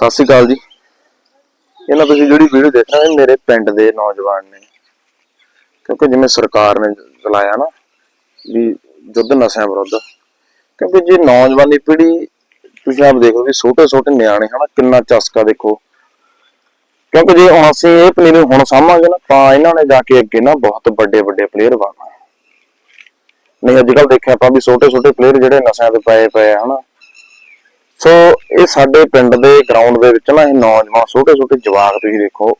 ਸਤਿ ਸ਼੍ਰੀ ਅਕਾਲ ਜੀ। ਇਹਨਾਂ ਤੁਸੀਂ ਜਿਹੜੀ ਵੀਡੀਓ ਦੇਖ ਰਹੇ ਇਹ ਮੇਰੇ ਪਿੰਡ ਦੇ ਨੌਜਵਾਨ ਨੇ। ਕਿਉਂਕਿ ਜਿਵੇਂ ਸਰਕਾਰ ਨੇ ਚਲਾਇਆ ਨਾ, ਵੀ ਯੁੱਧ ਨਸ਼ਿਆਂ ਵਿਰੁੱਧ, ਕਿਉਂਕਿ ਜੇ ਨੌਜਵਾਨੀ ਪੀੜ੍ਹੀ, ਤੁਸੀਂ ਆਪ ਦੇਖੋ ਵੀ ਛੋਟੇ ਛੋਟੇ ਨਿਆਣੇ ਹਨਾ, ਕਿੰਨਾ ਚਸਕਾ ਦੇਖੋ। ਕਿਉਂਕਿ ਜੇ ਹੁਣ ਅਸੀਂ ਇਹ ਪਲੇਅਰ ਹੁਣ ਸਾਂਭਾਂਗੇ ਨਾ, ਤਾਂ ਇਹਨਾਂ ਨੇ ਜਾ ਕੇ ਅੱਗੇ ਨਾ ਬਹੁਤ ਵੱਡੇ ਵੱਡੇ ਪਲੇਅਰ ਬਣਨਾ। ਨਹੀਂ, ਅੱਜ ਕੱਲ ਦੇਖਿਆ ਆਪਾਂ ਵੀ ਛੋਟੇ ਛੋਟੇ ਪਲੇਅਰ ਜਿਹੜੇ ਨਸ਼ਿਆਂ ਤੇ ਪਏ ਪਏ ਹਨਾ ਸੋ ਇਹ ਸਾਡੇ ਪਿੰਡ ਦੇ ਗਰਾਊਂਡ ਦੇ ਵਿੱਚ ਨਾ ਇਹ ਨੌਜਵਾਨ, ਛੋਟੇ ਛੋਟੇ ਜਵਾਕ ਤੁਸੀਂ ਦੇਖੋ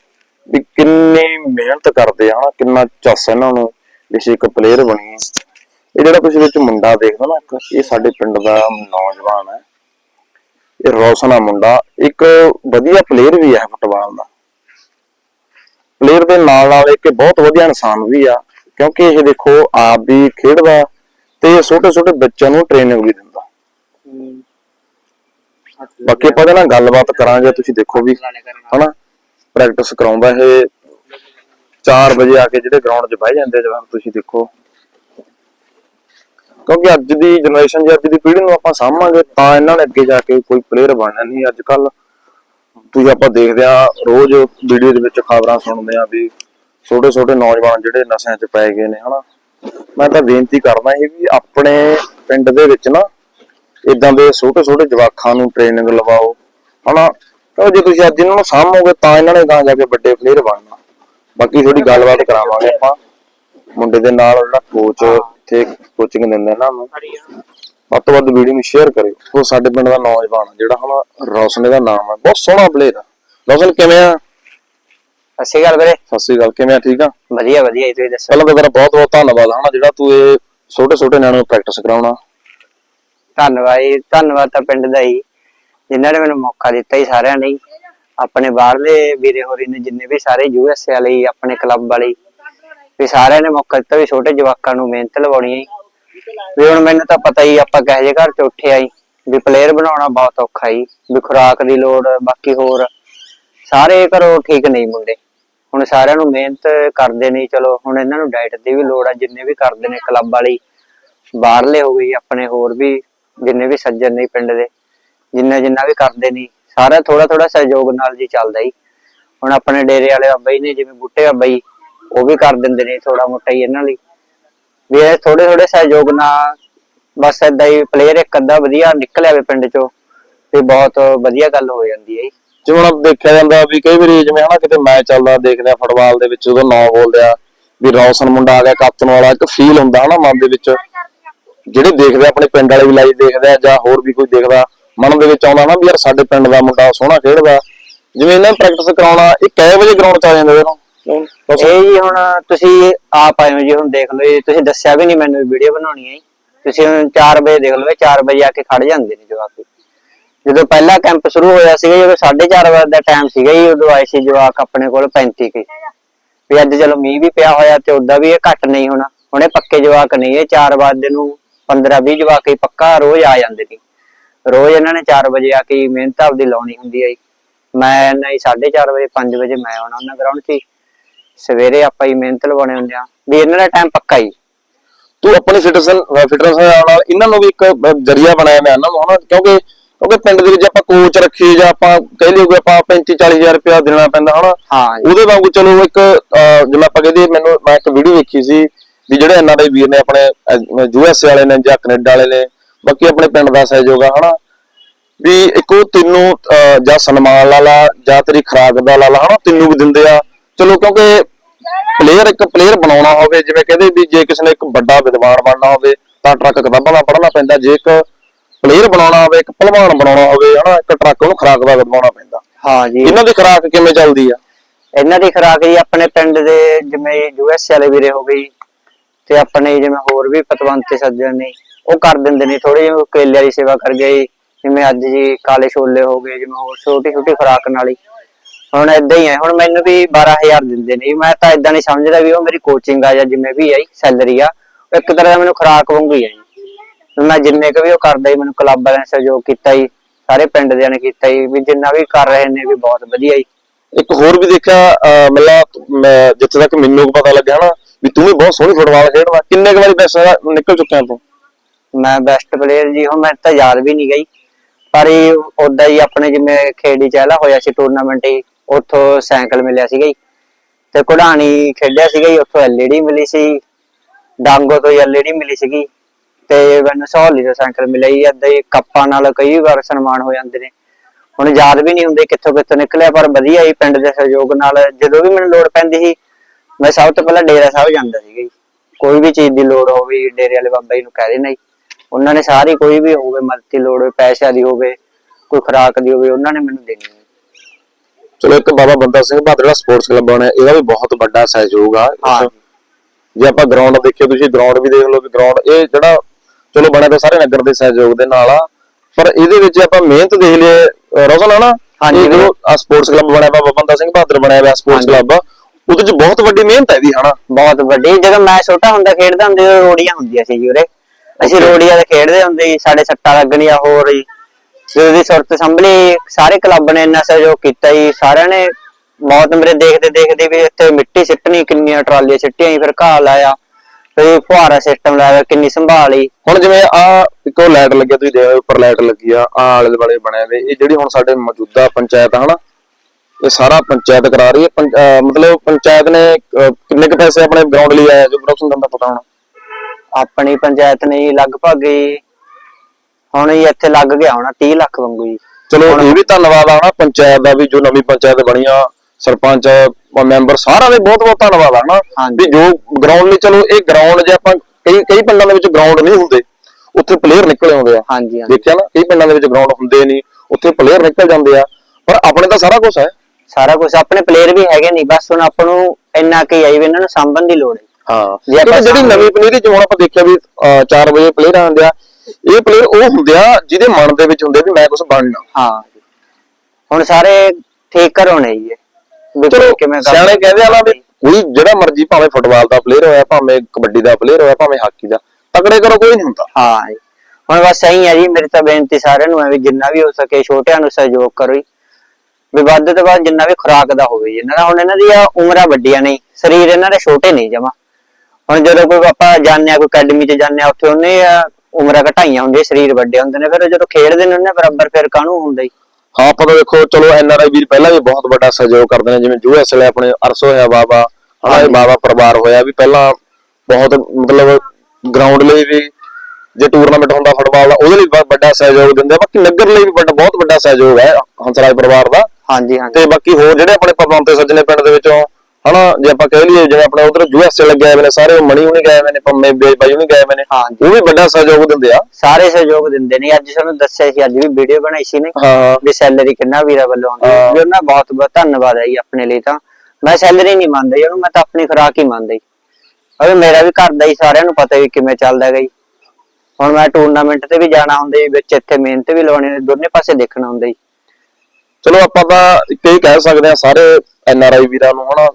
ਵੀ ਕਿੰਨੀ ਮਿਹਨਤ ਕਰਦੇ ਆ ਕਿੰਨਾ ਚੱਸ ਇਹਨਾਂ ਨੂੰ, ਵੀ ਇੱਕ ਪਲੇਅਰ ਬਣੀਏ। ਇਹ ਜਿਹੜਾ ਤੁਸੀਂ ਵਿੱਚ ਮੁੰਡਾ ਦੇਖਦੇ ਨਾ, ਇੱਕ, ਇਹ ਸਾਡੇ ਪਿੰਡ ਦਾ ਨੌਜਵਾਨ ਹੈ। ਇਹ ਰੋਸ਼ਨਾ ਮੁੰਡਾ, ਇੱਕ ਵਧੀਆ ਪਲੇਅਰ ਵੀ ਹੈ ਫੁੱਟਬਾਲ ਦਾ। ਪਲੇਅਰ ਦੇ ਨਾਲ ਨਾਲ ਇੱਕ ਬਹੁਤ ਵਧੀਆ ਇਨਸਾਨ ਵੀ ਆ, ਕਿਉਂਕਿ ਇਹ ਦੇਖੋ ਆਪ ਵੀ ਖੇਡਦਾ ਤੇ ਛੋਟੇ ਛੋਟੇ ਬੱਚਿਆਂ ਨੂੰ ਟ੍ਰੇਨਿੰਗ ਵੀ ਦਿੰਦਾ। ਬਾਕੀ ਆਪਾਂ ਇਹਦੇ ਨਾਲ ਗੱਲਬਾਤ ਕਰਾਂਗੇ ਤੁਸੀਂ ਦੇਖੋ ਵੀ ਹਨਾ? ਪ੍ਰੈਕਟਿਸ ਕਰਾਉਂਦਾ ਇਹ। 4 ਵਜੇ ਆ ਕੇ ਜਿਹੜੇ ਗਰਾਊਂਡ 'ਚ ਬਹਿ ਜਾਂਦੇ ਜਵਾਨ ਤੁਸੀਂ ਦੇਖੋ। ਕਿਉਂਕਿ ਅੱਜ ਦੀ ਜਨਰੇਸ਼ਨ ਜੇ ਅੱਜ ਦੀ ਪੀੜ੍ਹੀ ਨੂੰ ਆਪਾਂ ਸਾਂਭਾਂਗੇ ਤਾਂ ਇਹਨਾਂ ਨੇ ਅੱਗੇ ਜਾ ਕੇ ਕੋਈ ਪਲੇਅਰ ਬਣਨਾ ਨਹੀਂ। ਅੱਜ ਕੱਲ ਤੁਸੀਂ ਆਪਾਂ ਦੇਖਦੇ ਆ ਰੋਜ਼ ਵੀਡੀਓ ਦੇ ਵਿੱਚ ਖਬਰਾਂ ਸੁਣਦੇ ਆ ਵੀ ਛੋਟੇ ਛੋਟੇ ਨੌਜਵਾਨ ਜਿਹੜੇ ਨਸ਼ਿਆਂ 'ਚ ਪੈ ਗਏ ਨੇ ਹਨਾ? ਮੈਂ ਤਾਂ ਬੇਨਤੀ ਕਰਦਾ ਇਹ ਵੀ ਆਪਣੇ ਪਿੰਡ ਦੇ ਵਿੱਚ ਨਾ ਇਦਾਂ ਦੇ ਛੋਟੇ ਛੋਟੇ ਜਵਾਕਾਂ ਨੂੰ ਟ੍ਰੇਨਿੰਗ ਲਵਾਓ ਹਨਾ? ਕਿਉਂ ਜੇ ਤੁਸੀਂ ਅੱਜ ਇਹਨਾਂ ਨੂੰ ਸਾਂਭੋਗੇ ਤਾਂ ਇਹਨਾਂ ਨੇ ਗਾਂ ਜਾ ਕੇ ਵੱਡੇ ਪਲੇਅਰ ਬਣਨਾ। ਬਾਕੀ ਥੋੜੀ ਗੱਲਬਾਤ ਕਰਾਵਾਂਗੇ ਆਪਾਂ। ਮੁੰਡੇ ਦੇ ਨਾਲ ਜਿਹੜਾ ਕੋਚ ਇੱਥੇ ਕੋਚਿੰਗ ਦਿੰਦੇ ਨਾ ਨੂੰ ਵੱਧ ਤੋਂ ਵੱਧ ਵੀਡੀਓ ਨੂੰ ਸ਼ੇਅਰ ਕਰਿਓ। ਉਹ ਸਾਡੇ ਪਿੰਡ ਦਾ ਨੌਜਵਾਨ ਜਿਹੜਾ ਹੁਣ ਰੌਸ਼ਨ ਦਾ ਨਾਮ ਹੈ ਬਹੁਤ ਸੋਹਣਾ ਪਲੇਅਰ ਆ। ਰੌਸ਼ਨ ਕਿਵੇਂ ਆ? ਸਤਿ ਸ਼੍ਰੀ ਅਕਾਲ ਵੀਰੇ। ਸਤਿ ਸ੍ਰੀ ਅਕਾਲ ਕਿਵੇਂ ਆ? ਠੀਕ ਆ? ਵਧੀਆ ਵਧੀਆ ਤੁਸੀਂ ਦੱਸੋ? ਪਹਿਲਾਂ ਤਾਂ ਤੇਰਾ ਬਹੁਤ ਬਹੁਤ ਧੰਨਵਾਦ ਹਨਾ ਜਿਹੜਾ ਤੂੰ ਇਹ ਛੋਟੇ ਛੋਟੇ ਨਿਆਣਿਆਂ ਨੂੰ ਪ੍ਰੈਕਟਿਸ ਕਰਾਉਣਾ। ਧੰਨਵਾਦ ਜੀ, ਧੰਨਵਾਦ ਤਾਂ ਪਿੰਡ ਦਾ ਹੀ। ਜਿਨ੍ਹਾਂ ਨੇ ਮੈਨੂੰ ਮੌਕਾ ਦਿੱਤਾ ਹੀ ਸਾਰਿਆਂ ਨੇ ਆਪਣੇ ਬਾਹਰਲੇ ਵੀਰੇ ਹੋਰੀ ਨੇ ਜਿੰਨੇ ਵੀ ਸਾਰੇ ਯੂਐਸ ਵਾਲੇ ਆਪਣੇ ਕਲੱਬ ਵਾਲੇ ਵੀ ਸਾਰਿਆਂ ਨੇ ਮੌਕਾ ਦਿੱਤਾ ਵੀ ਛੋਟੇ ਜਵਾਕਾਂ ਨੂੰ ਮਿਹਨਤ ਲਵਾਉਣੀ ਹੈ ਵੀ ਹੁਣ ਮੈਨੂੰ ਤਾਂ ਪਤਾ ਹੀ ਆਪਾਂ ਕਹੇ ਜੇ ਘਰ ਚ ਉੱਠੇ ਆਈ ਵੀ ਪਲੇਅਰ ਬਣਾਉਣਾ ਬਹੁਤ ਔਖਾ ਹੀ ਵੀ ਖੁਰਾਕ ਦੀ ਲੋੜ, ਬਾਕੀ ਹੋਰ। ਸਾਰੇ ਘਰੋਂ ਠੀਕ ਨਹੀਂ ਮੁੰਡੇ। ਹੁਣ ਸਾਰਿਆਂ ਨੂੰ ਮਿਹਨਤ ਕਰਦੇ ਨੇ ਚਲੋ, ਹੁਣ ਇਹਨਾਂ ਨੂੰ ਡਾਈਟ ਦੀ ਵੀ ਲੋੜ ਆ, ਜਿੰਨੇ ਵੀ ਕਰਦੇ ਨੇ ਕਲੱਬ ਵਾਲੀ ਬਾਹਰਲੇ ਹੋ ਗਈ ਆਪਣੇ ਹੋਰ ਵੀ ਜਿੰਨੇ ਵੀ ਸੱਜਣ ਨੇ ਪਿੰਡ ਦੇ, ਜਿੰਨਾ ਜਿੰਨਾ ਵੀ ਕਰਦੇ ਨੇ, ਸਾਰਾ ਥੋੜਾ ਥੋੜਾ ਸਹਿਯੋਗ ਨਾਲ ਜੀ ਚੱਲਦਾ ਹੀ ਹੁਣ ਆਪਣੇ ਡੇਰੇ ਵਾਲੇ ਬਾਬਾ ਜੀ ਨੇ, ਜਿਵੇਂ ਬੁੱਟੇ ਬਾਬਾ ਜੀ, ਉਹ ਵੀ ਕਰ ਦਿੰਦੇ ਨੇ ਥੋੜਾ ਮੋਟਾ ਹੀ ਇਹਨਾਂ ਲਈ। ਵੀ ਇਹ ਥੋੜੇ ਥੋੜੇ ਸਹਿਯੋਗ ਨਾਲ ਬਸ ਏਦਾਂ ਹੀ ਪਲੇਅਰ ਇੱਕ ਅੱਧਾ ਵਧੀਆ ਨਿਕਲ ਆਵੇ ਪਿੰਡ ਚੋਂ ਤੇ ਬਹੁਤ ਵਧੀਆ ਗੱਲ ਹੋ ਜਾਂਦੀ ਹੈ ਜੀ। ਹੁਣ ਦੇਖਿਆ ਜਾਂਦਾ ਵੀ ਕਈ ਵਾਰੀ ਜਿਵੇਂ ਹਨਾ ਕਿਤੇ ਮੈਚ ਚੱਲਦਾ, ਦੇਖਦੇ ਆ ਫੁੱਟਬਾਲ ਦੇ ਵਿੱਚ ਉਹਦਾ ਨਾਂ ਬੋਲਦੇ ਆ ਵੀ ਰੌਸ਼ਨ ਮੁੰਡਾ ਆ ਗਿਆ, ਕਪਤਨ ਵਾਲਾ, ਇੱਕ ਫੀਲ ਹੁੰਦਾ ਹਨਾ ਮਨ ਦੇ ਵਿੱਚ। ਜਿਹੜੇ ਦੇਖਦੇ ਆਪਣੇ ਪਿੰਡ ਵਾਲੇ ਵੀ ਲਾਈਵ ਦੇਖਦੇ ਆ ਜਾਂ ਹੋਰ ਵੀ ਕੋਈ ਦੇਖਦਾ, ਮਨ ਦੇ ਵਿੱਚ ਆਉਂਦਾ ਨਾ ਵੀ ਯਾਰ ਸਾਡੇ ਪਿੰਡ ਦਾ ਮੁੰਡਾ ਸੋਹਣਾ ਖੇਡਦਾ। ਜਿਵੇਂ ਇਹਨਾਂ ਪ੍ਰੈਕਟਿਸ ਕਰਾਉਣਾ, ਇਹ ਕਈ ਵਜੇ ਗਰਾਊਂਡ 'ਚ ਆ ਜਾਂਦੇ ਨੇ ਇਹ ਜੀ ਹੁਣ ਤੁਸੀਂ ਆਪ ਆਏ ਹੋ ਜੀ ਹੁਣ ਦੇਖ ਲਓ ਜੀ, ਤੁਸੀਂ ਦੱਸਿਆ ਵੀ ਨਹੀਂ ਮੈਨੂੰ ਵੀਡੀਓ ਬਣਾਉਣੀ ਹੈ ਤੁਸੀਂ ਹੁਣ 4 ਵਜੇ ਦੇਖ ਲਓ 4 ਵਜੇ ਆ ਕੇ ਖੜ ਜਾਂਦੇ ਨੇ ਜਵਾਕ। ਜਦੋਂ ਪਹਿਲਾ ਕੈਂਪ ਸ਼ੁਰੂ ਹੋਇਆ ਸੀਗਾ, ਜਦੋਂ 4:30 ਵਜੇ ਦਾ ਟਾਈਮ ਸੀਗਾ ਜੀ, ਉਦੋਂ ਆਏ ਸੀ ਜਵਾਕ ਆਪਣੇ ਕੋਲ 35 ਕੇ। ਵੀ ਅੱਜ ਚਲੋ ਮੀਂਹ ਵੀ ਪਿਆ ਹੋਇਆ ਤੇ ਉਦਾਂ ਵੀ ਇਹ ਘੱਟ ਨਹੀਂ ਹੋਣਾ। ਹੁਣ ਪੱਕੇ ਜਵਾਕ ਨਹੀਂ ਇਹ 4 ਵਜੇ ਨੂੰ 15-20 ਜਵਾਕ ਹੀ ਪੱਕਾ ਰੋਜ਼ ਆ ਜਾਂਦੇ ਨੇ ਰੋਜ਼ ਇਹਨਾਂ ਨੇ 4 ਵਜੇ ਆ ਕੇ ਮਿਹਨਤ ਆਪਦੀ ਲਾਉਣੀ ਹੁੰਦੀ ਹੈ। ਮੈਂ ਨਹੀਂ 4:30 ਵਜੇ 5 ਵਜੇ ਮੈਂ ਆਉਣਾ ਉਹਨਾਂ ਗਰਾਊਂਡ ਹੀ। ਸਵੇਰੇ ਆਪਾਂ ਹੀ ਮਿਹਨਤ ਲਵਾਉਣੇ ਹੁੰਦੇ ਆ ਵੀ ਇਹਨਾਂ ਦਾ ਟਾਈਮ ਪੱਕਾ ਹੀ ਤੂੰ ਆਪਣੀ ਫਿਟਨੈਸ ਫਿਟਨੈਸ ਨਾਲ ਇਹਨਾਂ ਨੂੰ ਵੀ ਇੱਕ ਜ਼ਰੀਆ ਬਣਾਇਆ ਮੈਂ ਨੂੰ ਹਨਾ ਕਿਉਂਕਿ ਕਿਉਂਕਿ ਪਿੰਡ ਦੇ ਵਿੱਚ ਆਪਾਂ ਕੋਚ ਰੱਖੀ ਜਾਂ ਆਪਾਂ ਕਹਿ ਲਈਏ ਕਿ ਆਪਾਂ 35 40000 ਰੁਪਇਆ ਦੇਣਾ ਪੈਂਦਾ ਹਨਾ। ਉਹਦੇ ਵਾਂਗੂ ਚਲੋ ਇੱਕ ਜਿਵੇਂ ਆਪਾਂ ਕਹਦੇ ਮੈਨੂੰ ਮੈਂ ਇੱਕ ਵੀਡੀਓ ਵੇਖੀ ਸੀ ਵੀ ਜਿਹੜੇ ਐਨਆਰਆਈ ਵੀਰ ਨੇ ਆਪਣੇ ਯੂਐਸਏ ਵਾਲੇ ਨੇ ਜਾਂ ਕੈਨੇਡਾ ਵਾਲੇ ਨੇ ਬਾਕੀ ਆਪਣੇ ਪਿੰਡ ਦਾ ਸਹਿਯੋਗ ਆ ਹਨਾ? ਵੀ ਇੱਕ ਤੈਨੂੰ ਜਾਂ ਸਨਮਾਨ ਲਾ ਲਾ ਜਾਂ ਤੇਰੀ ਖਰਾਕ ਦਾ ਲਾ ਲਾ ਹਨਾ? ਤੈਨੂੰ ਵੀ ਦਿੰਦੇ ਆ। ਚਲੋ ਕਿਉਂਕਿ ਪਲੇਅਰ ਇੱਕ ਪਲੇਅਰ ਬਣਾਉਣਾ ਹੋਵੇ ਜਿਵੇਂ ਕਹਿੰਦੇ ਵੀ ਜੇ ਕਿਸੇ ਨੇ ਇੱਕ ਵੱਡਾ ਵਿਦਵਾਨ ਬਣਨਾ ਹੋਵੇ ਤਾਂ ਟਰੱਕ ਕਿਤਾਬਾਂ ਦਾ ਪੜ੍ਹਨਾ ਪੈਂਦਾ। ਜੇ ਇੱਕ ਪਲੇਅਰ ਬਣਾਉਣਾ ਹੋਵੇ ਇੱਕ ਪਹਿਲਵਾਨ ਬਣਾਉਣਾ ਹੋਵੇ ਹਨਾ? ਇੱਕ ਟਰੱਕ ਉਹਨੂੰ ਖਰਾਕ ਦਾ ਬਣਾਉਣਾ ਪੈਂਦਾ। ਹਾਂ ਜੀ। ਇਹਨਾਂ ਦੀ ਖਰਾਕ ਕਿਵੇਂ ਚੱਲਦੀ ਆ? ਇਹਨਾਂ ਦੀ ਖੁਰਾਕ ਜੀ ਆਪਣੇ ਪਿੰਡ ਦੇ ਜਿਵੇਂ ਯੂਐਸ ਵਾਲੇ ਵੀਰੇ ਹੋ ਗਈ ਤੇ ਆਪਣੇ ਜਿਵੇਂ ਹੋਰ ਵੀ ਪਤਵੰਤੇ ਸੱਜਣ ਨੇ, ਉਹ ਕਰ ਦਿੰਦੇ ਨੇ ਥੋੜੀ ਜਿਹੀ ਕੇਲੇ ਵਾਲੀ ਸੇਵਾ ਕਰ ਗਏ ਜਿਵੇਂ ਅੱਜ ਜੀ ਕਾਲੇ ਛੋਲੇ ਹੋ ਗਏ, ਜਿਵੇਂ ਹੋਰ ਛੋਟੀ ਛੋਟੀ ਖੁਰਾਕ ਨਾਲ ਹੀ। ਹੁਣ ਏਦਾਂ ਹੀ ਹੈ, ਹੁਣ ਮੈਨੂੰ ਵੀ 12000 ਦਿੰਦੇ ਨੇ, ਮੈਂ ਤਾਂ ਏਦਾਂ ਨਹੀਂ ਸਮਝਦਾ ਵੀ ਉਹ ਮੇਰੀ ਕੋਚਿੰਗ ਆ ਜਾਂ ਜਿਵੇਂ ਵੀ ਆਈ ਸੈਲਰੀ ਆ, ਉਹ ਇੱਕ ਤਰ੍ਹਾਂ ਦਾ ਮੈਨੂੰ ਖੁਰਾਕ ਵਾਂਗੂ ਹੀ ਹੈ ਜੀ। ਮੈਂ ਜਿੰਨੇ ਕੁ ਵੀ ਉਹ ਕਰਦਾ ਹੀ ਮੈਨੂੰ ਕਲੱਬ ਵਾਲਿਆਂ ਨੇ ਸਹਿਯੋਗ ਕੀਤਾ ਹੀ ਸਾਰੇ ਪਿੰਡ ਦਿਆਂ ਨੇ ਕੀਤਾ ਹੀ ਵੀ ਜਿੰਨਾ ਵੀ ਕਰ ਰਹੇ ਨੇ, ਵੀ ਬਹੁਤ ਵਧੀਆ ਹੀ ਇੱਕ ਹੋਰ ਵੀ ਦੇਖਿਆ ਮਤਲਬ ਜਿੱਥੇ ਤੱਕ ਮੈਨੂੰ ਪਤਾ ਲੱਗਿਆ ਨਾ ਵੀ ਤੂੰ ਵੀ ਬਹੁਤ ਸੋਹਣੀ ਫੁੱਟਬਾਲ ਖੇਡਦਾ ਕਿੰਨੇ ਕੁ ਵਾਰੀ ਪੈਸਾ ਨਿਕਲ ਚੁੱਕਿਆ ਤੂੰ? ਮੈਂ ਬੈਸਟ ਪਲੇਅਰ ਜੀ ਹੁਣ ਮੈਨੂੰ ਤਾਂ ਯਾਦ ਵੀ ਨਹੀਂ ਗਈ। ਪਰ ਇਹ ਉਦਾਂ ਹੀ ਆਪਣੇ ਜਿਵੇਂ ਖੇੜੀ ਚਹਿਲਾ ਹੋਇਆ ਸੀ ਟੂਰਨਾਮੈਂਟ ਹੀ, ਉੱਥੋਂ ਸਾਈਕਲ ਮਿਲਿਆ ਸੀਗਾ ਜੀ। ਤੇ ਕੁੜਾਣੀ ਖੇਡਿਆ ਸੀਗਾ ਜੀ, ਉੱਥੋਂ ਐਲਈਡੀ ਮਿਲੀ ਸੀ। ਡਾਂਗੋ ਤੋਂ ਐਲਈਡੀ ਮਿਲੀ ਸੀਗੀ। ਤੇ ਮੈਨੂੰ ਸਹੌਲੀ ਤੋਂ ਸਾਈਕਲ ਮਿਲਿਆ ਜੀ, ਏਦਾਂ ਹੀ ਕੱਪਾਂ ਨਾਲ ਕਈ ਵਾਰ ਸਨਮਾਨ ਹੋ ਜਾਂਦੇ ਨੇ। ਹੁਣ ਯਾਦ ਵੀ ਨਹੀਂ ਹੁੰਦੇ ਕਿੱਥੋਂ ਕਿੱਥੋਂ ਨਿਕਲਿਆ, ਪਰ ਵਧੀਆ ਹੀ ਪਿੰਡ ਦੇ ਸਹਿਯੋਗ ਨਾਲ ਜਦੋਂ ਵੀ ਮੈਨੂੰ ਲੋੜ ਪੈਂਦੀ ਸੀ ਮੈਂ ਸਭ ਤੋਂ ਪਹਿਲਾਂ ਡੇਰਾ ਸਾਹਿਬ ਜਾਂਦਾ ਸੀਗਾ ਜੀ। ਕੋਈ ਵੀ ਚੀਜ਼ ਦੀ ਲੋੜ ਹੋਵੇ ਡੇਰੇ ਵਾਲੇ ਬਾਬਾ ਜੀ ਨੂੰ ਕਹਿ ਦੇਣਾ ਜੀ। ਉਹਨਾਂ ਨੇ ਸਾਰੀ ਕੋਈ ਵੀ ਹੋਵੇ ਮਦਦ ਦੀ ਲੋੜ ਹੋਵੇ ਪੈਸਿਆਂ ਦੀ ਹੋਵੇ ਕੋਈ ਖੁਰਾਕ ਦੀ ਹੋਵੇ ਉਹਨਾਂ ਨੇ ਮੈਨੂੰ ਦੇਣੀ ਚਲੋ ਇੱਕ ਬਾਬਾ ਬੰਦਾ ਸਿੰਘ ਬਹਾਦਰ ਦਾ ਸਪੋਰਟਸ ਕਲੱਬ ਬਣਿਆ ਇਹਦਾ ਵੀ ਬਹੁਤ ਵੱਡਾ ਸਹਿਯੋਗ ਆ। ਹਾਂ ਜੇ। ਆਪਾਂ ਗਰਾਊਂਡ ਦੇਖੀਏ ਤੁਸੀਂ ਗਰਾਊਂਡ ਵੀ ਦੇਖ ਲਓ ਵੀ ਗਰਾਊਂਡ ਇਹ ਜਿਹੜਾ ਚਲੋ ਬਣਿਆ ਤਾਂ ਸਾਰੇ ਨਗਰ ਦੇ ਸਹਿਯੋਗ ਦੇ ਨਾਲ ਆ। ਪਰ ਇਹਦੇ ਵਿੱਚ ਆਪਾਂ ਮਿਹਨਤ ਦੇਖ ਲਈਏ ਰੋਸ਼ਨ ਹਨਾ ਹਾਂਜੀ, ਆ ਸਪੋਰਟਸ ਕਲੱਬ ਬਣਿਆ ਬਾਬਾ ਬੰਦਾ ਸਿੰਘ ਬਹਾਦਰ ਬਣਿਆ ਹੋਇਆ ਸਪੋਰਟਸ। ਕਲੱਬ। ਉਹਦੇ ਚ ਬਹੁਤ ਵੱਡੀ ਮਿਹਨਤ ਹੈ ਇਹਦੀ ਹਨਾ? ਬਹੁਤ ਵੱਡੀ ਜਦੋਂ ਮੈਂ ਛੋਟਾ ਹੁੰਦਾ ਖੇਡਦਾ ਹੁੰਦੇ ਉਦੋਂ ਰੋੜੀਆਂ ਹੁੰਦੀਆਂ ਸੀ ਜੀ ਉਰੇ। ਅਸੀਂ. ਰੋੜੀਆਂ ਤੇ ਖੇਡਦੇ ਹੁੰਦੇ ਸੀ ਸਾਡੇ ਸੱਟਾਂ ਲੱਗਣੀਆਂ ਹੋਰ ਜੀ। ਜਦੋਂ ਦੀ ਸੁਰਤ ਸੰਭਲੀ ਸਾਰੇ ਕਲੱਬ ਨੇ ਇੰਨਾ ਸਹਿਯੋਗ ਕੀਤਾ ਜੀ ਸਾਰਿਆਂ ਨੇ ਬਹੁਤ ਮੇਰੇ ਦੇਖਦੇ ਦੇਖਦੇ ਵੀ ਇੱਥੇ ਮਿੱਟੀ ਸਿੱਟਣੀ ਕਿੰਨੀਆਂ ਟਰਾਲੀਆਂ ਸਿੱਟੀਆਂ ਜੀ ਫਿਰ ਘਾਹ ਲਾਇਆ ਫਿਰ ਫੁਹਾਰਾ ਸਿਸਟਮ ਲਾਇਆ ਕਿੰਨੀ ਸੰਭਾਲੀ ਹੁਣ ਜਿਵੇਂ ਆ ਇੱਕੋ ਲਾਈਟ ਲੱਗਿਆ ਤੁਸੀਂ ਦੇਖੋ ਉੱਪਰ ਲਾਈਟ ਲੱਗੀ ਆ ਆ ਆਲੇ ਦੁਆਲੇ ਬਣਿਆ ਹੋਏ ਇਹ ਜਿਹੜੀ ਹੁਣ ਸਾਡੇ ਮੌਜੂਦਾ ਪੰਚਾਇਤ ਹਨਾ? ਇਹ ਸਾਰਾ ਪੰਚਾਇਤ ਕਰਾ ਰਹੀ ਹੈ। ਮਤਲਬ ਪੰਚਾਇਤ ਨੇ ਕਿੰਨੇ ਕੁ ਪੈਸੇ ਆਪਣੇ ਗਰਾਊਂਡ ਲਈ ਆਇਆ ਜੋ ਰੋਸ਼ਨ ਦਾ ਪਤਾ ਹੋਣਾ। ਆਪਣੀ ਪੰਚਾਇਤ ਨੇ ਜੀ ਲਗਭਗ ਹੀ ਹੁਣ ਜੀ ਇੱਥੇ ਲੱਗ ਗਿਆ ਹੋਣਾ 30 ਲੱਖ ਵਾਂਗੂ ਜੀ। ਚਲੋ ਇਹ ਵੀ ਧੰਨਵਾਦ ਆ ਨਾ ਪੰਚਾਇਤ ਦਾ ਵੀ ਜੋ ਨਵੀਂ ਪੰਚਾਇਤ ਬਣੀ ਆ ਸਰਪੰਚ ਮੈਂਬਰ ਸਾਰਿਆਂ ਦੇ ਬਹੁਤ ਬਹੁਤ ਧੰਨਵਾਦ ਆ ਨਾ। ਵੀ ਜੋ ਗਰਾਊਂਡ ਲਈ ਚਲੋ ਇਹ ਗਰਾਊਂਡ ਜੇ ਆਪਾਂ ਕਈ ਕਈ ਪਿੰਡਾਂ ਦੇ ਵਿੱਚ ਗਰਾਊਂਡ ਨਹੀਂ ਹੁੰਦੇ ਉੱਥੇ ਪਲੇਅਰ ਨਿਕਲੇ ਆਉਂਦੇ ਆ। ਹਾਂਜੀ ਹਾਂਜੀ। ਦੇਖਿਆ ਨਾ ਕਈ ਪਿੰਡਾਂ ਦੇ ਵਿੱਚ ਗਰਾਊਂਡ ਹੁੰਦੇ ਨਹੀਂ ਉੱਥੇ ਪਲੇਅਰ ਨਿਕਲ ਜਾਂਦੇ ਆ। ਪਰ ਆਪਣੇ ਤਾਂ ਸਾਰਾ ਕੁਝ ਹੈ ਸਾਰਾ ਕੁਝ ਆਪਣੇ ਪਲੇਅਰ ਵੀ ਹੈਗੇ ਨਹੀਂ ਬਸ ਹੁਣ ਆਪਾਂ ਨੂੰ ਇੰਨਾ ਕੀ ਆਈ ਵੀ ਇਹਨਾਂ ਨੂੰ ਸਾਂਭਣ ਦੀ ਲੋੜ ਹੈ। ਹਾਂ ਕਿਉਂਕਿ ਜਿਹੜੀ ਨਵੀਂ ਪਨੀਰੀ ਹੁਣ ਆਪਾਂ ਦੇਖਿਆ ਵੀ 4 ਵਜੇ ਪਲੇਅਰ ਆਉਂਦੇ ਆ ਇਹ ਪਲੇਅਰ ਉਹ ਹੁੰਦੇ ਆ ਜਿਹਦੇ ਮਨ ਦੇ ਵਿੱਚ ਹੁੰਦੇ ਵੀ ਮੈਂ ਕੁਝ ਬਣਨਾ। ਹਾਂ। ਹੁਣ ਸਾਰੇ ਠੀਕ ਹੋਣੇ ਜੀ ਇਹ। ਵੀ ਚਲੋ ਸਿਆਣੇ ਕਹਿੰਦੇ ਆ ਨਾ ਵੀ ਕੋਈ ਜਿਹੜਾ ਮਰਜ਼ੀ ਭਾਵੇਂ ਫੁੱਟਬਾਲ ਦਾ ਪਲੇਅਰ ਹੋਇਆ ਭਾਵੇਂ ਕਬੱਡੀ ਦਾ ਪਲੇਅਰ ਹੋਇਆ ਭਾਵੇਂ ਹਾਕੀ ਦਾ ਤਕੜੇ ਕਰੋ ਕੋਈ ਨਹੀਂ ਹੁੰਦਾ। ਹਾਂ ਹੁਣ ਬਸ ਸਹੀ ਹੈ ਜੀ ਮੇਰੀ ਤਾਂ ਬੇਨਤੀ ਸਾਰਿਆਂ ਨੂੰ ਹੈ ਵੀ ਜਿੰਨਾ ਵੀ ਹੋ ਸਕੇ ਛੋਟਿਆਂ ਨੂੰ ਸਹਿਯੋਗ ਕਰੋ ਜੀ। ਵੀ ਵੱਧ ਤੋਂ ਵੱਧ ਜਿੰਨਾ ਵੀ ਖੁਰਾਕ ਦਾ ਹੋਵੇ ਜੀ ਇਹਨਾਂ ਦਾ ਹੁਣ ਇਹਨਾਂ ਦੀਆਂ ਉਮਰਾਂ ਵੱਡੀਆਂ ਨਹੀਂ ਸਰੀਰ ਇਹਨਾਂ ਦੇ ਛੋਟੇ ਨਹੀਂ ਜਮਾ। ਹੁਣ ਜਦੋਂ ਕੋਈ ਆਪਾਂ ਜਾਂਦੇ ਆ ਕੋਈ ਅਕੈਡਮੀ 'ਚ ਜਾਂਦੇ ਆ ਉੱਥੇ ਉਹਨੇ ਉਮਰਾਂ ਘਟਾਈਆਂ ਹੁੰਦੀਆਂ ਸਰੀਰ ਵੱਡੇ ਹੁੰਦੇ ਨੇ ਫਿਰ ਜਦੋਂ ਖੇਡਦੇ ਨੇ ਉਹਨੇ ਬਰਾਬਰ ਫਿਰ ਕਾਹਨੂੰ ਹੁੰਦਾ ਜੀ? ਹਾਂ ਆਪਾਂ ਤਾਂ ਦੇਖੋ ਚਲੋ ਐਨਆਰਆਈ ਵੀਰ ਪਹਿਲਾਂ ਵੀ ਬਹੁਤ ਵੱਡਾ ਸਹਿਯੋਗ ਕਰਦੇ ਨੇ ਜਿਵੇਂ ਯੂਐਸਐਲ ਆਪਣੇ ਅਰਸੋ ਹੋਇਆ ਬਾਬਾ ਹਾਂਜੀ। ਬਾਬਾ ਪਰਿਵਾਰ ਹੋਇਆ ਵੀ ਪਹਿਲਾਂ ਬਹੁਤ ਮਤਲਬ ਗਰਾਊਂਡ ਲਈ ਵੀ ਜੇ ਟੂਰਨਾਮੈਂਟ ਹੁੰਦਾ ਫੁੱਟਬਾਲ ਦਾ ਉਹਦੇ ਲਈ ਵੱਡਾ ਸਹਿਯੋਗ ਦਿੰਦੇ ਆ ਬਾਕੀ ਨਗਰ ਲਈ ਵੀ ਵੱਡਾ ਬਹੁਤ ਵੱਡਾ ਸਹਿਯੋਗ ਹੈ ਹੰਸਰਾਜ ਪਰਿਵਾਰ ਦਾ। ਹਾਂਜੀ ਹਾਂਜੀ। ਤੇ ਬਾਕੀ ਹੋਰ ਜਿਹੜੇ ਆਪਣੇ ਪਰਵੰਤੇ ਸੱਜਣੇ ਪਿੰਡ ਦੇ ਵਿੱਚੋਂ ਹਨਾ ਜੇ ਆਪਾਂ ਕਹਿ ਲਈਏ ਜਿਵੇਂ ਆਪਣੇ ਉਧਰ ਯੂਐਸਏ ਲੱਗੇ ਹੋਏ ਨੇ ਸਾਰੇ ਮਣੀ ਹੁਣੀ ਗਏ ਹੋਏ ਨੇ ਪੰਮੇ ਬਾਈ ਹੁਣੀ ਗਏ ਹੋਏ ਨੇ। ਉਹ ਵੀ ਵੱਡਾ ਸਹਿਯੋਗ ਦਿੰਦੇ ਆ। ਸਾਰੇ ਸਹਿਯੋਗ ਦਿੰਦੇ ਨੇ। ਅੱਜ ਤੁਹਾਨੂੰ ਦੱਸਿਆ ਸੀ ਅੱਜ ਵੀ ਵੀਡੀਓ ਬਣਾਈ ਸੀ ਨੇ ਹਾਂ ਹਾਂ। ਵੀ ਸੈਲਰੀ ਕਿੰਨਾ ਵੀਰਾ ਵੱਲੋਂ ਆਉਂਦੀ ਹੈ। ਹਾਂ। ਵੀ ਉਹਨਾਂ ਦਾ ਬਹੁਤ ਬਹੁਤ ਧੰਨਵਾਦ ਹੈ ਜੀ ਆਪਣੇ ਲਈ ਤਾਂ। ਮੈਂ ਸੈਲਰੀ ਨਹੀਂ ਮੰਨਦਾ ਜੀ ਉਹਨੂੰ ਮੈਂ ਤਾਂ ਆਪਣੀ ਖੁਰਾਕ ਹੀ ਮੰਨਦਾ ਜੀ। ਅਰੇ ਮੇਰਾ ਵੀ ਘਰ ਦਾ ਹੀ ਸਾਰਿਆਂ ਨੂੰ ਪਤਾ ਵੀ ਕਿਵੇਂ ਚੱਲਦਾ ਹੈਗਾ ਜੀ। ਹੁਣ ਮੈਂ ਟੂਰਨਾਮੈਂਟ ਤੇ ਵੀ ਜਾਣਾ ਹੁੰਦਾ ਜੀ ਵਿੱਚ ਇੱਥੇ ਮਿਹਨਤ ਵੀ ਲਾਉਣੀ ਦੋਨੇ ਪਾਸੇ ਦੇਖਣਾ ਹੁੰਦਾ ਜੀ। ਚਲੋ ਆਪਾਂ ਤਾਂ ਇੱਕ ਹੀ ਕਹਿ ਸਕਦੇ ਆ ਸਾਰੇ ਐਨਆਰਆਈ ਵੀਰਾਂ ਨੂੰ ਹਨਾ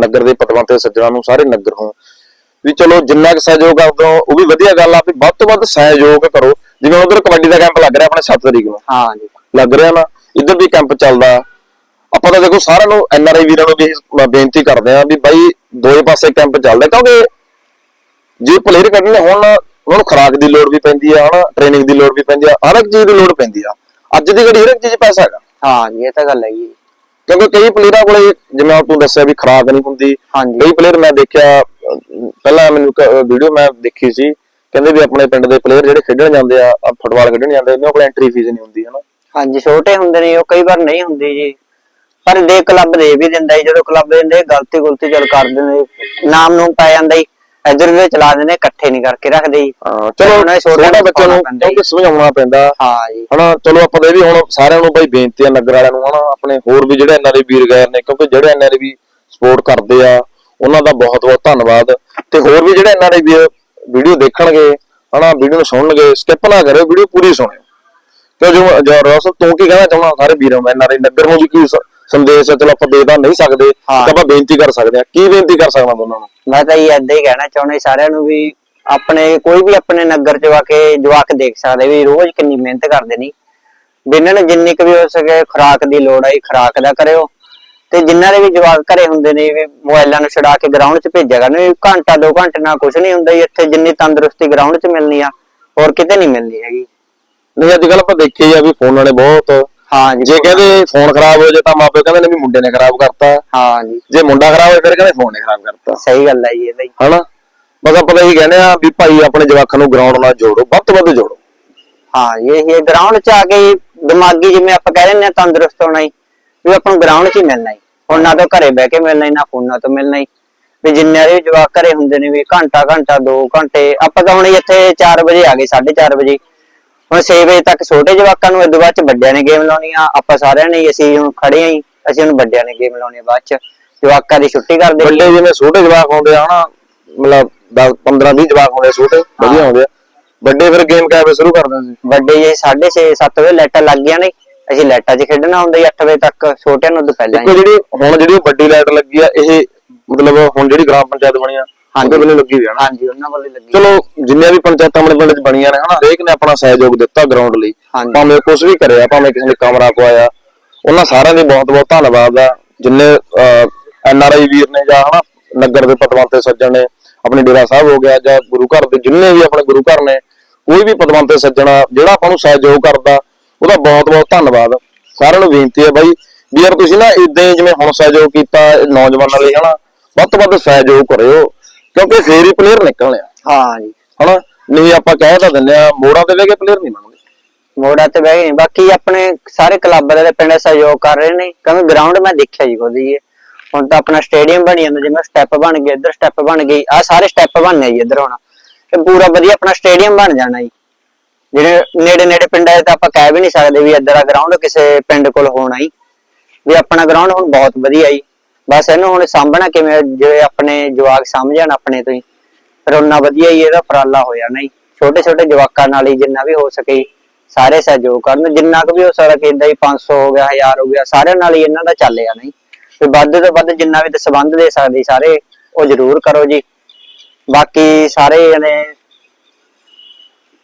ਨਗਰ ਦੇ ਪਤਵੰਤੇ ਸੱਜਣਾ ਨੂੰ ਸਾਰੇ ਨਗਰ ਨੂੰ ਵੀ ਚਲੋ ਜਿੰਨਾ ਕੁ ਸਹਿਯੋਗ ਕਰਦੇ ਹੋ ਉਹ ਵੀ ਵਧੀਆ ਗੱਲ ਆ ਵੀ ਵੱਧ ਤੋਂ ਵੱਧ ਸਹਿਯੋਗ ਕਰੋ। ਜਿਵੇਂ ਉਧਰ ਕਬੱਡੀ ਦਾ ਕੈਂਪ ਲੱਗ ਰਿਹਾ ਆਪਣੇ 7 ਤਰੀਕ ਨੂੰ। ਹਾਂ ਜੀ। ਲੱਗ ਰਿਹਾ ਨਾ ਇੱਧਰ ਵੀ ਕੈਂਪ ਚੱਲਦਾ। ਆਪਾਂ ਤਾਂ ਦੇਖੋ ਸਾਰਿਆਂ ਨੂੰ ਐਨਆਰਆਈ ਵੀਰਾਂ ਨੂੰ ਵੀ ਬੇਨਤੀ ਕਰਦੇ ਆ ਵੀ ਬਾਈ ਦੋਏ ਪਾਸੇ ਕੈਂਪ ਚੱਲਦਾ ਕਿਉਂਕਿ ਜੇ ਪਲੇਅਰ ਕੱਢਣੇ ਹੁਣ ਉਹਨਾਂ ਨੂੰ ਖੁਰਾਕ ਦੀ ਲੋੜ ਵੀ ਪੈਂਦੀ ਆ ਹਨਾ ਟ੍ਰੇਨਿੰਗ ਦੀ ਲੋੜ ਵੀ ਪੈਂਦੀ ਆ ਹਰ ਇੱਕ ਚੀਜ਼ ਦੀ ਲੋੜ ਪੈਂਦੀ ਆ। ਅੱਜ ਦੀ ਘੜੀ ਹਰ ਇੱਕ ਚੀਜ਼ ਪੈਸਾ ਹੈਗਾ। ਹਾਂ ਜੀ ਇਹ ਤਾਂ ਗੱਲ ਹੈਗੀ। ਕਿਉਂਕਿ ਕਈ ਪਲੇਅਰਾਂ ਕੋਲੇ ਜਿਵੇਂ ਤੂੰ ਦੱਸਿਆ ਵੀ ਖੁਰਾਕ ਨਹੀਂ ਹੁੰਦੀ। ਕਈ ਪਲੇਅਰ ਮੈਂ ਦੇਖਿਆ ਪਹਿਲਾਂ ਮੈਨੂੰ ਵੀਡੀਓ ਮੈਂ ਦੇਖੀ ਸੀ ਕਹਿੰਦੇ ਵੀ ਆਪਣੇ ਪਿੰਡ ਦੇ ਪਲੇਅਰ ਜਿਹੜੇ ਖੇਡਣ ਜਾਂਦੇ ਆ ਫੁੱਟਬਾਲ ਖੇਡਣ ਜਾਂਦੇ ਉਹਨਾਂ ਕੋਲ ਐਂਟਰੀ ਫੀਸ ਨਹੀਂ ਹੁੰਦੀ ਹਨਾ। ਹਾਂਜੀ ਛੋਟੇ ਹੁੰਦੇ ਨੇ ਉਹ ਕਈ ਵਾਰ ਨਹੀਂ ਹੁੰਦੀ ਜੀ। ਪਰ ਦੇ ਕਲੱਬ ਦੇ ਵੀ ਦਿੰਦਾ ਜੀ ਜਦੋਂ ਕਲੱਬ ਦਿੰਦੇ ਗਲਤੀ ਗੁਲਤੀ ਚਲ ਕਰ ਦਿੰਦੇ ਨਾਮ ਨੂੰ ਪੈ ਜਾਂਦਾ ਜੀ। ਇਧਰ ਦੇ ਚਲਾ ਦਿੰਦੇ ਇਕੱਠੇ ਨਹੀਂ ਕਰਕੇ ਰੱਖਦੇ ਜੀ। ਹਾਂ, ਚਲੋ ਹੁਣ ਇਹ ਛੋਟਾ ਛੋਟਾ ਬੱਚਿਆਂ ਨੂੰ ਪੈਂਦਾ ਕਿਉਂਕਿ ਸਮਝਾਉਣਾ ਪੈਂਦਾ। ਹਾਂ ਜੀ। ਹਨਾ ਚਲੋ ਆਪਾਂ ਇਹ ਵੀ ਹੁਣ ਸਾਰਿਆਂ ਨੂੰ ਬਈ ਬੇਨਤੀ ਆ ਨਗਰ ਵਾਲਿਆਂ ਨੂੰ ਹਨਾ ਆਪਣੇ ਹੋਰ ਵੀ ਜਿਹੜੇ ਇਹਨਾਂ ਦੇ ਵੀਰ ਗੈਰ ਨੇ ਕਿਉਂਕਿ ਜਿਹੜੇ ਇਹਨਾਂ ਦੇ ਵੀ ਸਪੋਰਟ ਕਰਦੇ ਆ ਉਹਨਾਂ ਦਾ ਬਹੁਤ ਬਹੁਤ ਧੰਨਵਾਦ। ਤੇ ਹੋਰ ਵੀ ਜਿਹੜੇ ਇਹਨਾਂ ਦੇ ਵੀਡੀਓ ਦੇਖਣਗੇ ਹਨਾ ਵੀਡੀਓ ਨੂੰ ਸੁਣਨਗੇ ਸਕਿਪ ਨਾ ਕਰਿਓ ਵੀਡੀਓ ਪੂਰੀ ਸੁਣਿਓ। ਤੇ ਜੋ ਜੋ ਰੋਸ ਤੂੰ ਕੀ ਕਹਿਣਾ ਚਾਹੁੰਦਾ ਸਾਰੇ ਵੀਰਾਂ ਨੂੰ ਇਹਨਾਂ ਦੇ ਨਗਰ ਨੂੰ ਵੀ ਕੀ ਸੰਦੇਸ਼ ਚਲੋ ਆਪਾਂ ਦੇ ਤਾਂ ਨਹੀਂ ਸਕਦੇ ਹਾਂ। ਤਾਂ ਆਪਾਂ ਬੇਨਤੀ ਕਰ ਸਕਦੇ ਆ ਕੀ ਬੇਨਤੀ ਕਰ ਸਕਦਾ ਮੈਂ ਉਹਨਾਂ ਨੂੰ? ਮੈਂ ਤਾਂ ਇਹ ਏਦਾਂ ਹੀ ਕਹਿਣਾ ਚਾਹੁੰਦਾ ਸਾਰਿਆਂ ਨੂੰ ਵੀ ਆਪਣੇ ਕੋਈ ਵੀ ਆਪਣੇ ਨਗਰ ਚ ਵਾ ਕੇ ਜਵਾਕ ਦੇਖ ਸਕਦੇ ਵੀ ਰੋਜ਼ ਕਿੰਨੀ ਮਿਹਨਤ ਕਰਦੇ ਨੇ। ਵੀ ਇਹਨਾਂ ਨੂੰ ਜਿੰਨੀ ਕੁ ਵੀ ਹੋ ਸਕੇ ਖੁਰਾਕ ਦੀ ਲੋੜ ਹੈ ਖੁਰਾਕ ਦਾ ਕਰਿਓ। ਤੇ ਜਿਨ੍ਹਾਂ ਦੇ ਵੀ ਜਵਾਕ ਘਰੇ ਹੁੰਦੇ ਨੇ ਵੀ ਮੋਬਾਈਲਾਂ ਨੂੰ ਛੁਡਾ ਕੇ ਗਰਾਊਂਡ 'ਚ ਭੇਜਿਆ ਕਰਨ ਵੀ ਘੰਟਾ ਦੋ ਘੰਟੇ ਨਾਲ ਕੁਝ ਨਹੀਂ ਹੁੰਦਾ ਜੀ ਇੱਥੇ ਜਿੰਨੀ ਤੰਦਰੁਸਤੀ ਗਰਾਊਂਡ 'ਚ ਮਿਲਣੀ ਆ ਹੋਰ ਕਿਤੇ ਨਹੀਂ ਮਿਲਣੀ ਹੈਗੀ। ਨਹੀਂ ਅੱਜ ਕੱਲ ਆਪਾਂ ਦੇਖਿਆ ਹੀ ਆ ਵੀ ਫੋਨਾਂ ਨੇ ਬਹੁਤ ਹਾਂ ਜੀ ਜੇ ਕਹਿੰਦੇ ਫੋਨ ਖਰਾਬ ਹੋ ਜੇ ਤਾਂ ਮਾਪੇ ਕਹਿੰਦੇ ਨੇ ਵੀ ਮੁੰਡੇ ਨੇ ਖਰਾਬ ਕਰਤਾ। ਹਾਂ ਜੀ ਜੇ ਮੁੰਡਾ ਖਰਾਬ ਹੋਏ ਫਿਰ ਕਹਿੰਦੇ ਫੋਨ ਨੇ ਖਰਾਬ ਕਰਤਾ। ਸਹੀ ਗੱਲ ਹੈ ਜੀ ਇਹਦਾ ਹੀ ਹਨਾ? ਬਸ ਆਪਾਂ ਤਾਂ ਇਹੀ ਕਹਿੰਦੇ ਆ ਵੀ ਭਾਈ ਆਪਣੇ ਜਵਾਕਾਂ ਨੂੰ ਗਰਾਊਂਡ ਨਾਲ ਜੋੜੋ ਵੱਧ ਤੋਂ ਵੱਧ ਜੋੜੋ। ਹਾਂ ਜੀ ਇਹ ਗਰਾਊਂਡ 'ਚ ਆ ਕੇ ਦਿਮਾਗੀ ਜਿਵੇਂ ਆਪਾਂ ਕਹਿ ਆ ਤੰਦਰੁਸਤ ਹੋਣਾ ਹੀ ਵੀ ਆਪਾਂ ਨੂੰ ਗਰਾਊਂਡ 'ਚ ਹੀ ਮਿਲਣਾ ਹੀ ਹੁਣ ਨਾ ਤਾਂ ਘਰੇ ਬਹਿ ਕੇ ਮਿਲਣਾ ਹੀ ਨਾ ਫੋਨਾਂ ਤੋਂ ਮਿਲਣਾ ਹੀ ਵੀ ਜਿੰਨੇ ਵੀ ਜਵਾਕ ਘਰੇ ਹੁੰਦੇ ਨੇ ਵੀ ਘੰਟਾ ਘੰਟਾ 2 ਘੰਟੇ ਆਪਾਂ ਤਾਂ ਹੁਣ ਇੱਥੇ 4 ਵਜੇ ਆ ਗਏ 4:30 ਵਜੇ। ਹੁਣ 6 ਵਜੇ ਤੱਕ ਛੋਟੇ ਜਵਾਕਾਂ ਨੂੰ ਇਦੋਂ ਬਾਅਦ ਚ ਵੱਡਿਆਂ ਨੇ ਗੇਮ ਲਾਉਣੀ ਆ ਆਪਾਂ ਸਾਰਿਆਂ ਨੇ ਹੀ ਅਸੀਂ ਹੁਣ ਖੜੇ ਆਂ ਅਸੀਂ ਹੁਣ ਵੱਡਿਆਂ ਨੇ ਗੇਮ ਲਾਉਣੀ ਆ ਬਾਅਦ ਚ। ਜਵਾਕਾਂ ਦੀ ਛੁੱਟੀ ਕਰ ਦੇਣੀ ਵੱਡੇ ਜਿਵੇਂ ਛੋਟੇ ਜਵਾਕ ਹੁੰਦੇ ਆ ਹਨਾ ਮਤਲਬ 10 15 20 ਜਵਾਕ ਹੁੰਦੇ ਆ ਛੋਟੇ ਵਧੀਆ ਹੁੰਦੇ ਆ। ਵੱਡੇ ਫਿਰ ਗੇਮ ਕਿਵੇਂ ਸ਼ੁਰੂ ਕਰ ਦਿੰਦੇ ਸੀ ਵੱਡੇ ਜੇ 6:30 7 ਵਜੇ ਲਾਈਟਾਂ ਲੱਗ ਗਈਆਂ ਨੇ ਅਸੀਂ ਲਾਈਟਾਂ 'ਚ ਖੇਡਣਾ ਹੁੰਦਾ ਜੀ 8 ਵਜੇ ਤੱਕ ਛੋਟਿਆਂ ਨੂੰ ਉਦੋਂ ਪਹਿਲਾਂ ਹੀ ਜਿਹੜੀ ਹੁਣ ਜਿਹੜੀ ਵੱਡੀ ਲਾਈਟ ਲੱਗੀ ਆ ਇਹ ਮਤਲਬ ਹੁਣ ਜਿਹੜੀ ਗ੍ਰਾਮ ਪੰਚਾਇਤ ਬਣੀ ਆ ਹਾਂਜੀ। ਵੱਲੋਂ ਲੱਗੀ ਹੋਈ ਨਾ? ਹਾਂਜੀ ਉਹਨਾਂ ਵੱਲੋਂ ਹੀ ਲੱਗੀ ਚਲੋ ਜਿੰਨੀਆਂ ਵੀ ਪੰਚਾਇਤਾਂ ਆਪਣੇ ਪਿੰਡ 'ਚ ਬਣੀਆਂ ਨੇ ਹਨਾ ਹਰੇਕ ਨੇ ਆਪਣਾ ਸਹਿਯੋਗ ਦਿੱਤਾ ਗਰਾਊਂਡ ਲਈ। ਹਾਂਜੀ। ਭਾਵੇਂ ਕੁਝ ਵੀ ਕਰਿਆ ਭਾਵੇਂ ਕਿਸੇ ਨੇ ਕਮਰਾ ਪਵਾਇਆ ਉਹਨਾਂ ਸਾਰਿਆਂ ਦੇ ਬਹੁਤ ਬਹੁਤ ਧੰਨਵਾਦ ਆ। ਜਿੰਨੇ ਐਨ ਆਰ ਆਈ ਵੀਰ ਨੇ ਜਾਂ ਹਨਾ ਨਗਰ ਦੇ ਪਤਵੰਤੇ ਸੱਜਣ ਨੇ ਆਪਣੇ ਡੇਰਾ ਸਾਹਿਬ ਹੋ ਗਿਆ ਜਾਂ ਗੁਰੂ ਘਰ ਦੇ ਜਿੰਨੇ ਵੀ ਆਪਣੇ ਗੁਰੂ ਘਰ ਨੇ ਕੋਈ ਵੀ ਪਤਵੰਤੇ ਸੱਜਣਾ ਜਿਹੜਾ ਆਪਾਂ ਨੂੰ ਸਹਿਯੋਗ ਕਰਦਾ ਉਹਦਾ ਬਹੁਤ ਬਹੁਤ ਧੰਨਵਾਦ। ਸਾਰਿਆਂ ਨੂੰ ਬੇਨਤੀ ਹੈ ਬਾਈ ਵੀ ਯਾਰ ਤੁਸੀਂ ਨਾ ਇਦਾਂ ਹੀ ਜਿਵੇਂ ਹੁਣ ਸਹਿਯੋਗ ਕੀਤਾ ਇਹ ਨੌਜਵਾਨਾਂ ਲਈ ਹਨਾ ਵੱਧ ਤੋਂ ਵੱਧ ਸਹਿਯੋਗ ਕਰਿਓ। ਕਿਉਂਕਿ ਫੇਰ ਹੀ ਪਲੇਅਰ ਨਿਕਲਣੇ ਆ। ਹਾਂ ਜੀ। ਹਨਾ? ਨਹੀਂ ਆਪਾਂ ਕਹਿ ਤਾਂ ਦਿੰਦੇ ਆ ਮੋੜਾਂ ਤੇ ਲੈ ਕੇ ਪਲੇਅਰ ਨਹੀਂ ਬਣਦੇ ਮੋੜਾ ਤੇ ਬਹਿ ਗਏ ਬਾਕੀ ਆਪਣੇ ਸਾਰੇ ਕਲੱਬ ਦੇ ਪਿੰਡ ਸਹਿਯੋਗ ਕਰ ਰਹੇ ਨੇ। ਕਿਉਂਕਿ ਗਰਾਊਂਡ ਮੈਂ ਦੇਖਿਆ ਜੀ ਖੁਦ ਹੀ। ਹੁਣ ਤਾਂ ਆਪਣਾ ਸਟੇਡੀਅਮ ਬਣੀ ਜਾਂਦਾ ਜਿਵੇਂ ਸਟੈਪ ਬਣ ਗਏ ਇੱਧਰ ਸਟੈਪ ਬਣ ਗਈ। ਆ ਸਾਰੇ ਸਟੈਪ ਬਣਨੇ ਜੀ ਇੱਧਰ ਹੁਣ। ਤੇ ਪੂਰਾ ਵਧੀਆ ਆਪਣਾ ਸਟੇਡੀਅਮ ਬਣ ਜਾਣਾ ਜੀ। ਜਿਹੜੇ ਨੇੜੇ ਨੇੜੇ ਪਿੰਡਾਂ 'ਚ ਤਾਂ ਆਪਾਂ ਕਹਿ ਵੀ ਨਹੀਂ ਸਕਦੇ ਵੀ ਇੱਧਰ ਆ ਗਰਾਊਂਡ ਕਿਸੇ ਪਿੰਡ ਕੋਲ ਹੋਣਾ ਹੀ ਵੀ ਆਪਣਾ ਗਰਾਊਂਡ ਹੁਣ ਬਹੁਤ ਵਧੀਆ ਜੀ। ਬਸ ਇਹਨੂੰ ਹੁਣ ਸਾਂਭਣਾ ਕਿਵੇਂ ਜਿਵੇਂ ਆਪਣੇ ਜਵਾਕ ਸਮਝਣ ਆਪਣੇ ਤੋਂ ਹੀ। ਫਿਰ ਉਹਨਾਂ ਵਧੀਆ ਹੀ ਇਹਦਾ ਉਪਰਾਲਾ ਹੋ ਜਾਣਾ ਜੀ। ਛੋਟੇ ਛੋਟੇ ਜਵਾਕਾਂ ਨਾਲ ਹੀ ਜਿੰਨਾ ਵੀ ਹੋ ਸਕੇ ਸਾਰੇ ਸਹਿਯੋਗ ਕਰਨ। ਜਿੰਨਾ ਕੁ ਵੀ ਹੋ ਸਕਦਾ ਕਿ ਹੀ 500 ਹੋ ਗਿਆ 1000 ਹੋ ਗਿਆ, ਸਾਰਿਆਂ ਨਾਲ ਹੀ ਇਹਨਾਂ ਦਾ ਚੱਲ ਜਾਣਾ ਜੀ। ਤੇ ਵੱਧ ਤੋਂ ਵੱਧ ਜਿੰਨਾ ਵੀ ਸੰਬੰਧ ਦੇ ਸਕਦੇ ਸਾਰੇ, ਉਹ ਜ਼ਰੂਰ ਕਰੋ ਜੀ। ਬਾਕੀ ਸਾਰੇ ਜਣੇ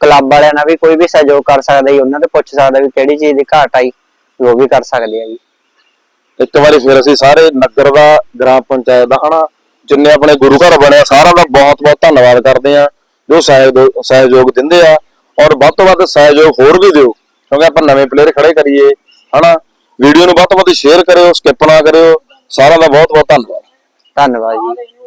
ਕਲੱਬ ਵਾਲਿਆਂ ਨਾਲ ਵੀ ਕੋਈ ਵੀ ਸਹਿਯੋਗ ਕਰ ਸਕਦਾ ਜੀ, ਉਹਨਾਂ ਤੋਂ ਪੁੱਛ ਸਕਦਾ ਵੀ ਕਿਹੜੀ ਚੀਜ਼ ਦੀ ਘਾਟ ਆਈ, ਉਹ ਵੀ ਕਰ ਸਕਦੇ ਆ ਜੀ। ਇੱਕ ਵਾਰੀ ਫਿਰ ਅਸੀਂ ਸਾਰੇ ਨਗਰ ਦਾ, ਗ੍ਰਾਮ ਪੰਚਾਇਤ ਦਾ ਹਨਾ, ਜਿੰਨੇ ਆਪਣੇ ਗੁਰੂ ਘਰ ਬਣਿਆ ਸਾਰਿਆਂ ਦਾ ਬਹੁਤ ਬਹੁਤ ਧੰਨਵਾਦ ਕਰਦੇ ਆ ਜੋ ਸਹਿਯੋਗ ਸਹਿਯੋਗ ਦਿੰਦੇ ਆ, ਔਰ ਵੱਧ ਤੋਂ ਵੱਧ ਸਹਿਯੋਗ ਹੋਰ ਵੀ ਦਿਓ, ਕਿਉਂਕਿ ਆਪਾਂ ਨਵੇਂ ਪਲੇਅਰ ਖੜੇ ਕਰੀਏ, ਹਨਾ ਵੀਡੀਓ ਨੂੰ ਵੱਧ ਤੋਂ ਵੱਧ ਸ਼ੇਅਰ ਕਰਿਓ ਸਕਿਪ ਨਾ ਕਰਿਓ, ਸਾਰਿਆਂ ਦਾ ਬਹੁਤ ਬਹੁਤ ਧੰਨਵਾਦ। ਧੰਨਵਾਦ ਜੀ।